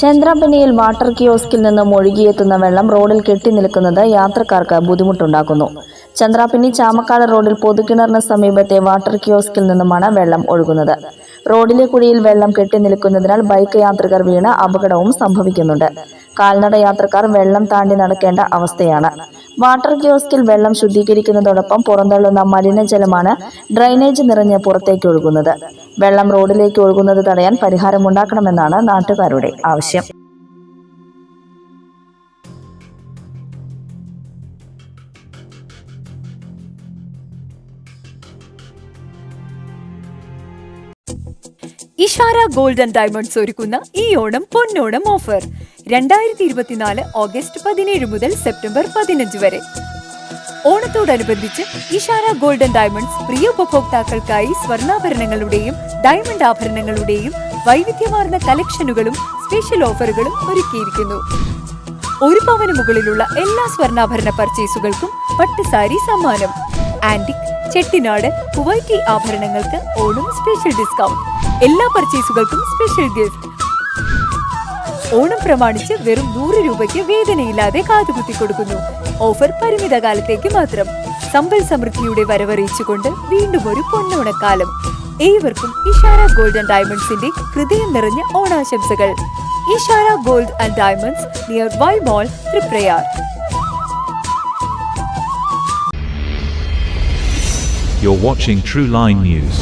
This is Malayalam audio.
ചന്ദ്രബനിയിൽ വാട്ടർ കിയോസ്കിൽ നിന്ന് ഒഴുകിയെത്തുന്ന വെള്ളം റോഡിൽ കെട്ടിനിൽക്കുന്നത് യാത്രക്കാർക്ക് ബുദ്ധിമുട്ടുണ്ടാക്കുന്നു. ചന്ദ്രാപിനി ചാമക്കാട് റോഡിൽ പൊതുകിണറിന് സമീപത്തെ വാട്ടർ കിയോസ്കിൽ നിന്നുമാണ് വെള്ളം ഒഴുകുന്നത്. റോഡിലെ കുഴിയിൽ വെള്ളം കെട്ടിനിൽക്കുന്നതിനാൽ ബൈക്ക് യാത്രികർ വീണ് അപകടവും സംഭവിക്കുന്നുണ്ട്. കാൽനട യാത്രക്കാർ വെള്ളം താണ്ടി നടക്കേണ്ട അവസ്ഥയാണ്. വാട്ടർ കിയോസ്കിൽ വെള്ളം ശുദ്ധീകരിക്കുന്നതോടൊപ്പം പുറന്തള്ളുന്ന മലിനജലമാണ് ഡ്രൈനേജ് നിറഞ്ഞ് പുറത്തേക്ക് ഒഴുകുന്നത്. വെള്ളം റോഡിലേക്ക് ഒഴുകുന്നത് തടയാൻ പരിഹാരമുണ്ടാക്കണമെന്നാണ് നാട്ടുകാരുടെ ആവശ്യം ഇഷാര ഗോൾഡ് ആൻഡ് ഡയമണ്ട്സ് ഒരുക്കുന്ന ഈ ഓണം പൊന്നോണം ഓഫർ. രണ്ടായിരത്തി ഇരുപത്തിനാല് ഓഗസ്റ്റ് പതിനേഴ് മുതൽ സെപ്റ്റംബർ പതിനഞ്ച് വരെ. ഓണത്തോടനുബന്ധിച്ച് ഇഷാര ഗോൾഡ് ആൻഡ് ഡയമണ്ട്സ് പ്രിയ ഉപഭോക്താക്കൾക്കായി സ്വർണാഭരണങ്ങളുടെയും ഡയമണ്ട് ആഭരണങ്ങളുടെയും വൈവിധ്യമാർന്ന കളക്ഷനുകളും സ്പെഷ്യൽ ഓഫറുകളും ഒരുക്കിയിരിക്കുന്നു. ഒരു പവന് മുകളിലുള്ള എല്ലാ സ്വർണാഭരണ പർച്ചേസുകൾക്കും പട്ടുസാരി സമ്മാനം. ആന്റിക് ചെട്ടിനാട് കുവൈറ്റി ആഭരണങ്ങൾക്ക് ഓണം സ്പെഷ്യൽ ഡിസ്കൗണ്ട് എല്ലാ പർച്ചേസുകൾക്കും സ്പെഷ്യൽ ഗിഫ്റ്റ് ഓണം പ്രമാണിച്ച് വെറും നൂറ് രൂപയ്ക്ക് വേദനയില്ലാതെ കാതുകുത്തി കൊടുക്കുന്നു. ഓഫർ പരിമിത കാലത്തേക്ക് മാത്രം. സമ്പൽ സമൃദ്ധിയുടെ വരവറിയിച്ചുകൊണ്ട് വീണ്ടും ഒരു പൊന്നോണക്കാലം. ഏവർക്കും ഇഷാര ഗോൾഡ് ആൻഡ് ഡയമണ്ട്സിന്റെ ഹൃദയം നിറഞ്ഞ ഓണാശംസകൾ Ishara gold and diamonds near Y mall Triprayar You're watching True Line News.